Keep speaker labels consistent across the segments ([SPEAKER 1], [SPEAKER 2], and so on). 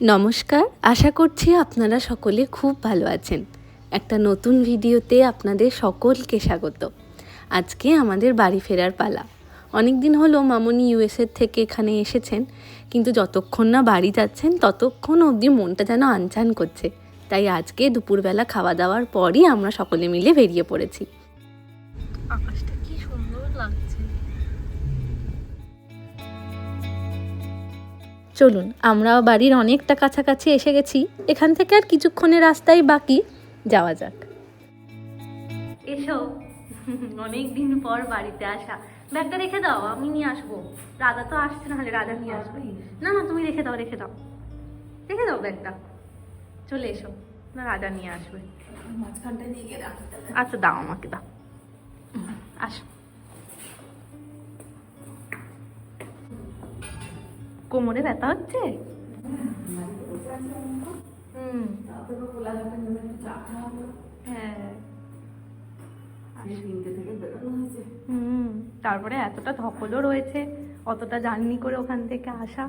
[SPEAKER 1] নমস্কার, আশা করছি আপনারা সকলে খুব ভালো আছেন। একটা নতুন ভিডিওতে আপনাদের সকলকে স্বাগত। আজকে আমাদের বাড়ি ফেরার পালা। অনেক দিন হলো মামনি ইউএসএর থেকে এখানে এসেছেন, কিন্তু যতক্ষণ না বাড়ি যাচ্ছেন, ততক্ষণ অবধি মনটা যেন আনচান করছে। তাই আজকে দুপুরবেলা খাওয়া দাওয়ার পরই আমরা সকলে মিলে বেরিয়ে পড়েছি। চলুন আমরা বাড়ির অনেকটা কাছাকাছি এসে গেছি। এখান থেকে আর কিছুক্ষণের রাস্তাই বাকি। যাওয়া যাক। এসো। অনেক দিন পর বাড়িতে আসা। ব্যাগটা রেখে দাও আমি নিয়ে আসব। রাধা তো আসছে না হলে রাধা নিয়ে আসবে। না না তুমি রেখে দাও রেখে দাও। রেখে দাও ব্যাগটা। চলে এসো। না রাধা নিয়ে আসবে। আচ্ছা দাও আমাকে দাও। আসো। কোমরে ব্যথা হচ্ছে হুম। হ্যাঁ। হুম তারপরে এতটা ধকলও রয়েছে অতটা জার্নি করে ওখান থেকে আসা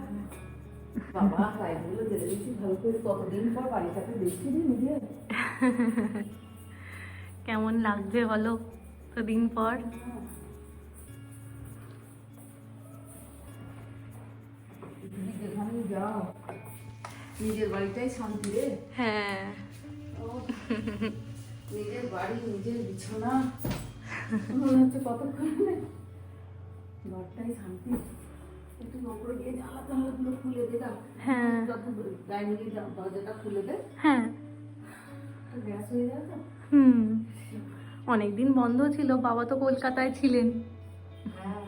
[SPEAKER 2] বাবা, পায়েগুলো জেলে দিচ্ছি ভালো করে। কতদিন পর বাড়িটাকে দেখছি নিজে।
[SPEAKER 1] কেমন লাগছে বলো দিন পর
[SPEAKER 2] যাও, নিজের বাড়িটাই শান্তি রে।
[SPEAKER 1] হ্যাঁ।
[SPEAKER 2] নিজের বাড়ি নিজের বিছানা। মনে হচ্ছে কতক্ষণে ঘরটাই শান্তি। একটু ওপরে গিয়ে জানলা টানলাগুলো খুলে দে না।
[SPEAKER 1] হ্যাঁ।
[SPEAKER 2] ডাইনিং এর দরজাটা খুলে দে।
[SPEAKER 1] হ্যাঁ।
[SPEAKER 2] গ্যাস হয়ে যাবে তো?
[SPEAKER 1] হুম। অনেকদিন বন্ধ ছিল বাবা তো কলকাতায় ছিলেন।
[SPEAKER 2] হ্যাঁ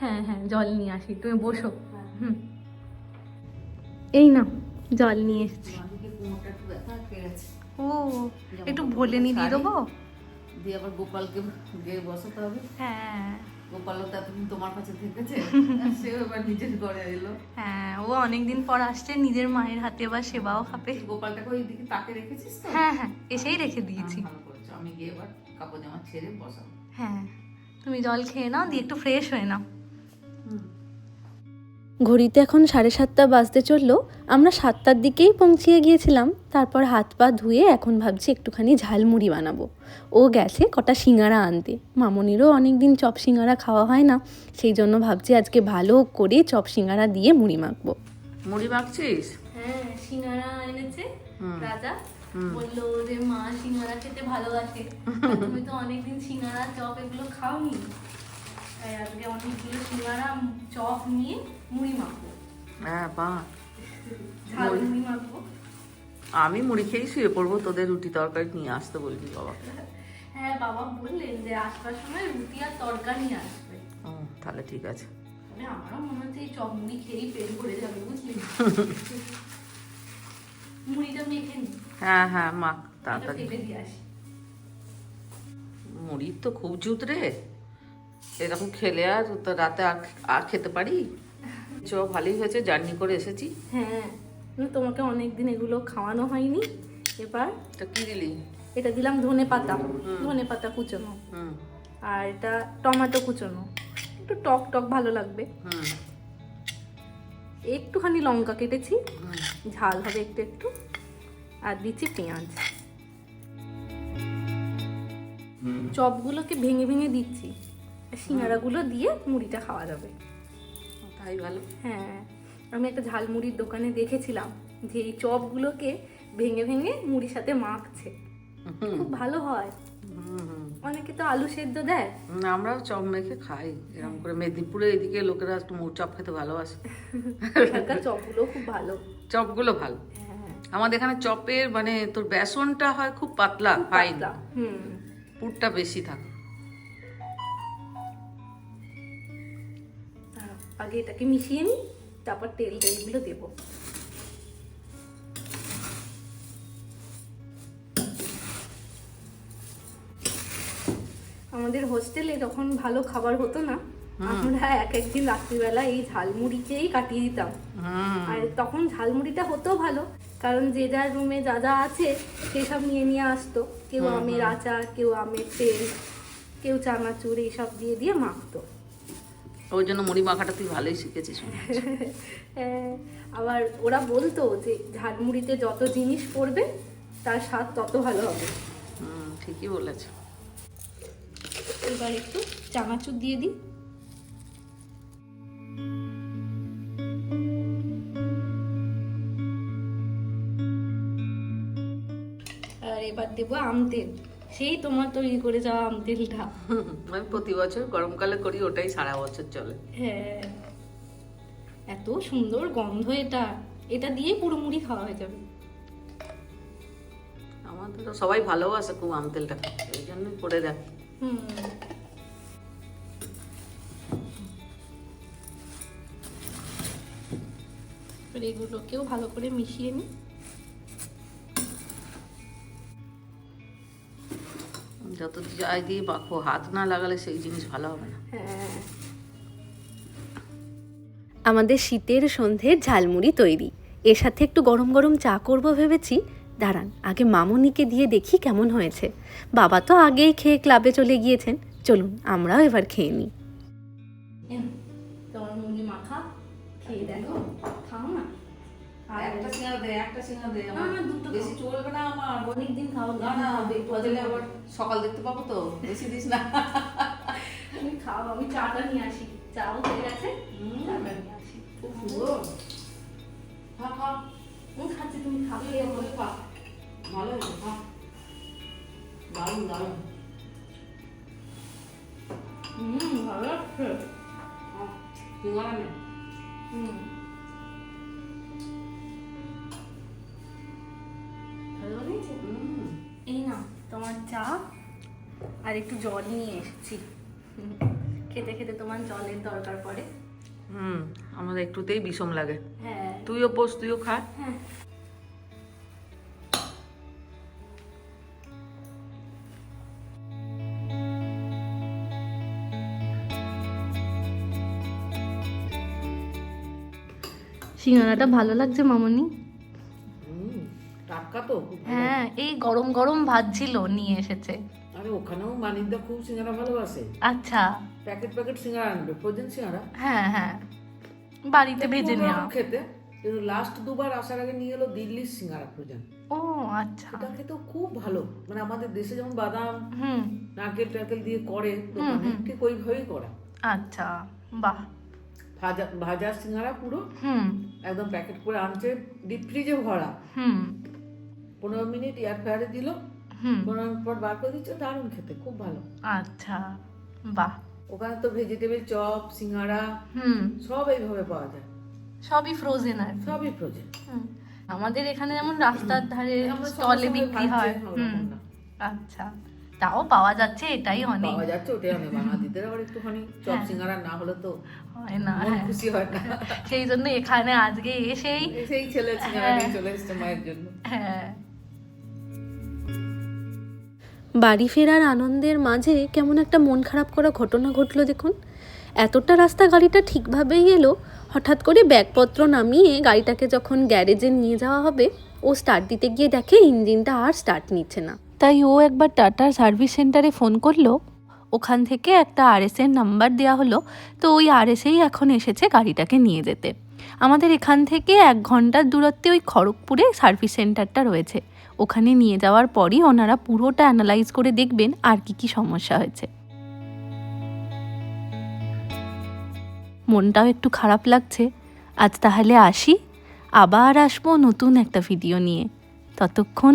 [SPEAKER 1] হ্যাঁ হ্যাঁ জল নিয়ে আসি তুমি বসো।
[SPEAKER 2] হ্যাঁ।
[SPEAKER 1] হুম। এই না জল নিয়ে এসেছি। ও একটু ভোলে নিয়ে দিয়ে দেবো?
[SPEAKER 2] দিয়ে আবার গোপালকে গিয়ে বসাতে হবে।
[SPEAKER 1] হ্যাঁ।
[SPEAKER 2] গোপালও তো এতদিন তোমার কাছে থেকেছে সেও এবার নিজের ঘরে এলো।
[SPEAKER 1] হ্যাঁ ও অনেকদিন পর আসছে নিজের মায়ের হাতে বা সেবাও খাবে।
[SPEAKER 2] গোপালটাকে ওই দিকে তাকে রেখেছিস তো?
[SPEAKER 1] হ্যাঁ হ্যাঁ এসেই রেখে দিয়েছি।
[SPEAKER 2] আমি গিয়ে এবার কাপড় জামা ছেড়ে বসাবো।
[SPEAKER 1] হ্যাঁ তুমি জল খেয়ে নাও দিয়ে একটু ফ্রেশ হয়ে নাও। ঘড়িতে এখন সাড়ে সাতটা বাজতে চলল আমরা সাতটার দিকেই পৌঁছিয়ে গিয়েছিলাম। তারপর হাত পা ধুয়ে এখন ভাবছি একটুখানি ঝালমুড়ি বানাবো। ও গেছে কটা সিঙ্গারা আনতে। মামনিরও অনেক দিন চপ সিঙ্গারা খাওয়া হয় না সেই জন্য ভাবছি আজকে ভালো করে চপ সিঙ্গারা দিয়ে মুড়ি মাখবো।
[SPEAKER 2] মুড়ি মাখছিস?
[SPEAKER 1] হ্যাঁ সিঙ্গারা এনেছে রাজা। বলল যে মা সিঙ্গারা খেতে ভালোবাসে তুমি তো অনেকদিন সিঙ্গারা চপ এগুলো খাওনি। তাই আজকে অনেকগুলো সিঙ্গারা চপ নিয়ে মুড়ি মাখবো।
[SPEAKER 2] হ্যাঁ বা।
[SPEAKER 1] ঝাল
[SPEAKER 2] মুড়ি।
[SPEAKER 1] মুড়ি মাখবো।
[SPEAKER 2] আমি মুড়ি খেয়েই শুয়ে পড়ব তোদের রুটি তরকারি নিয়ে আসতে বলবি বাবা।
[SPEAKER 1] হ্যাঁ বাবা বললেন যে আসবার সময় রুটি আর তরকারি নিয়ে আসবে।
[SPEAKER 2] ও তাহলে ঠিক আছে।
[SPEAKER 1] মানে আমারও মনে হচ্ছে এই চপ মুড়ি খেয়েই পেট ভরে যাবে বুঝলি? মুড়িটা মেখে নি।
[SPEAKER 2] হ্যাঁ হ্যাঁ মাখ তাড়াতাড়ি। মুড়ির তো খুব জুত রে। এরকম খেলে আর তো রাতে আর খেতে পারি? চ ভালোই হয়েছে জার্নি করে এসেছি।
[SPEAKER 1] হ্যাঁ তোমাকে অনেকদিন এগুলো খাওয়ানো হয়নি। এবার
[SPEAKER 2] তা কি দিলি?
[SPEAKER 1] এটা দিলাম ধনে পাতা ধনে পাতা কুচোনো। আর এটা টমেটো কুচোনো। একটু টক টক ভালো লাগবে। একটুখানি লঙ্কা কেটেছি। ঝাল হবে একটু একটু। আর দিচ্ছি পেঁয়াজ। চপগুলোকে ভেঙে ভেঙে দিচ্ছি। সিঙ্গারাগুলো দিয়ে মুড়িটা খাওয়া যাবে।
[SPEAKER 2] তাই ভালো।
[SPEAKER 1] হ্যাঁ আমি একটা ঝালমুড়ির দোকানে দেখেছিলাম যে এই চপগুলোকে ভেঙে ভেঙে মুড়ির সাথে মাখছে। খুব ভালো হয়। অনেকে তো আলু সেদ্ধ দেয়।
[SPEAKER 2] আমরাও চপ মেখে খাই এরকম করে। মেদিনীপুরে এদিকে লোকেরা একটু চপ খেতে ভালোবাসে।
[SPEAKER 1] চপগুলো খুব ভালো।
[SPEAKER 2] চপগুলো ভালো।
[SPEAKER 1] হ্যাঁ।
[SPEAKER 2] আমাদের এখানে চপের মানে তোর বেসনটা হয় খুব পাতলা ফাইন
[SPEAKER 1] হুম।
[SPEAKER 2] পুরটা বেশি থাকে।
[SPEAKER 1] আগে এটাকে মিশিয়ে নিই তারপর তেল তেলগুলো দেবো। আমাদের হোস্টেলে যখন ভালো খাবার হতো না। আমরা এক একদিন রাত্রিবেলা এই ঝালমুড়িকেই কাটিয়ে দিতাম। আর তখন ঝালমুড়িটা হতো ভালো কারণ যে যার রুমে যা যা আছে সেসব নিয়ে নিয়ে আসতো। কেউ আমের আচার কেউ আমের তেল কেউ চানাচুর এইসব দিয়ে দিয়ে মাখতো।
[SPEAKER 2] ওই জন্য মুড়ি মাখাটা তুই ভালোই শিখেছিস
[SPEAKER 1] হ্যাঁ, আবার ওরা বলতো যে ঝালমুড়িতে যত জিনিস পড়বে তার স্বাদ তত ভালো হবে।
[SPEAKER 2] হুম ঠিকই বলেছ।
[SPEAKER 1] এবার একটু চানাচুর দিয়ে দিই। আর এবার দেবো আম তেল। সেই তোমার তৈরি করে যাওয়া আম তেলটা।
[SPEAKER 2] আমি প্রতি বছর গরমকালে করি ওটাই সারা বছর চলে।
[SPEAKER 1] হ্যাঁ। এত সুন্দর গন্ধ এটা। এটা দিয়ে পুরো মুড়ি খাওয়া হয়ে যাবে।
[SPEAKER 2] আমাদের তো সবাই ভালোবাসে খুব আম তেলটা এই জন্যই করে দেয়।
[SPEAKER 1] হুম। এগুলোকেও ভালো করে মিশিয়ে নিই
[SPEAKER 2] যত যাই দিয়ে পাখো হাত না লাগালে সেই জিনিস ভালো হবে না।
[SPEAKER 1] হ্যাঁ। আমাদের শীতের সন্ধে ঝালমুড়ি তৈরি। এর সাথে একটু গরম গরম চা করব ভেবেছি। দাঁড়ান আগে মামনিকে দিয়ে দেখি কেমন হয়েছে। বাবা তো আগেই খেয়ে ক্লাবে চলে গিয়েছেন। চলুন আমরাও এবার খেয়ে নিই।
[SPEAKER 2] একটা সিঙ্গারা দে একটা সিঙ্গারা দে
[SPEAKER 1] আমার। দুটো
[SPEAKER 2] বেশি চলবে না আমার।
[SPEAKER 1] অনেকদিন খাওয়া
[SPEAKER 2] না না বদলে আবার সকাল দেখতে পাবো তো বেশি দিস না।
[SPEAKER 1] খাও আমি চাটা নিয়ে আসি। চাও হয়ে গেছে
[SPEAKER 2] হুম।
[SPEAKER 1] চাটা নিয়ে আসি।
[SPEAKER 2] খুব সুন্দর খা খা
[SPEAKER 1] আমি খাচ্ছি তুমি খাবে
[SPEAKER 2] খেয়ে খা ভালো হয়েছে খা। দারুণ দারুণ।
[SPEAKER 1] হুম ভালো লাগছে।
[SPEAKER 2] সিঙ্গারা নে।
[SPEAKER 1] চা আর একটু জল নিয়ে এসেছি। হুম, খেতে খেতে তোমার জলের দরকার পড়ে।
[SPEAKER 2] হুম আমাদের একটুতেই বিষম লাগে।
[SPEAKER 1] হ্যাঁ।
[SPEAKER 2] তুইও পোস তুইও খা।
[SPEAKER 1] হ্যাঁ। সিঙ্গারাটা ভালো লাগছে মামনি। হ্যাঁ এই গরম গরম ভাজছিল নিয়ে এসেছে।
[SPEAKER 2] আরে ওখানেও মানিকদা খুব সিঙ্গারা ভালোবাসে।
[SPEAKER 1] আচ্ছা।
[SPEAKER 2] প্যাকেট প্যাকেট সিঙ্গারা আনবে ফ্রোজেন সিঙ্গারা?
[SPEAKER 1] হ্যাঁ হ্যাঁ। বাড়িতে ভেজে নেওয়া।
[SPEAKER 2] খেতে কিন্তু লাস্ট দুবার আসার আগে নিয়ে এলো দিল্লির সিঙ্গারা ফ্রোজেন
[SPEAKER 1] ও আচ্ছা।
[SPEAKER 2] এটা খেতেও খুব ভালো। মানে আমাদের দেশে যেমন বাদাম
[SPEAKER 1] হুম।
[SPEAKER 2] নারকেল টারকেল দিয়ে করে
[SPEAKER 1] হুম।
[SPEAKER 2] ঠিক ওইভাবেই করা।
[SPEAKER 1] আচ্ছা বাহ।
[SPEAKER 2] ভাজা ভাজা সিঙ্গারা পুরো
[SPEAKER 1] হুম।
[SPEAKER 2] একদম প্যাকেট করে আনছে ডিপ ফ্রিজে ভরা।
[SPEAKER 1] হুম।
[SPEAKER 2] পনেরো মিনিট এয়ার ফ্রায়ারে দিল
[SPEAKER 1] হুম।
[SPEAKER 2] পনেরো মিনিট পর বার করে দিচ্ছে দারুণ খেতে খুব ভালো।
[SPEAKER 1] আচ্ছা বাহ।
[SPEAKER 2] ওখানে তো ভেজিটেবল চপ সিঙ্গারা
[SPEAKER 1] হুম।
[SPEAKER 2] সব এইভাবে পাওয়া যায়।
[SPEAKER 1] সবই ফ্রোজেন আর
[SPEAKER 2] সবই ফ্রোজেন
[SPEAKER 1] হুম। আমাদের এখানে যেমন রাস্তার ধারে স্টলে বিক্রি হয়। হুম। আচ্ছা। তাও পাওয়া যাচ্ছে এটাই অনেক।
[SPEAKER 2] পাওয়া যাচ্ছে ওটাই অনেক। বাঙালিদের আবার একটুখানি চপ
[SPEAKER 1] হ্যাঁ।
[SPEAKER 2] সিঙ্গারা না হলে তো
[SPEAKER 1] হয় না হ্যাঁ।
[SPEAKER 2] খুশি হয় না।
[SPEAKER 1] সেই জন্য এখানে আজকে এসেই
[SPEAKER 2] সেই ছেলে সিঙ্গারা। নিয়ে চলে এসছে মায়ের জন্য।
[SPEAKER 1] হ্যাঁ। বাড়ি ফেরার আনন্দের মাঝে কেমন একটা মন খারাপ করা ঘটনা ঘটলো দেখুন। এতটা রাস্তা গাড়িটা ঠিকভাবেই এলো হঠাৎ করে ব্যাগপত্র নামিয়ে গাড়িটাকে যখন গ্যারেজে নিয়ে যাওয়া হবে ও স্টার্ট দিতে গিয়ে দেখে ইঞ্জিনটা আর স্টার্ট নিচ্ছে না। তাই ও একবার টাটার সার্ভিস সেন্টারে ফোন করল। ওখান থেকে একটা আরএসের নাম্বার দেওয়া হলো। তো ওই আরএসেই এখন এসেছে গাড়িটাকে নিয়ে যেতে। আমাদের এখান থেকে এক ঘণ্টার দূরত্বে ওই খড়গপুরে সার্ভিস সেন্টারটা রয়েছে। ওখানে নিয়ে যাওয়ার পরই ওনারা পুরোটা অ্যানালাইজ করে দেখবেন আর কি কি সমস্যা হয়েছে। মনটাও একটু খারাপ লাগছে। আজ তাহলে আসি। আবার আসব নতুন একটা ভিডিও নিয়ে। ততক্ষণ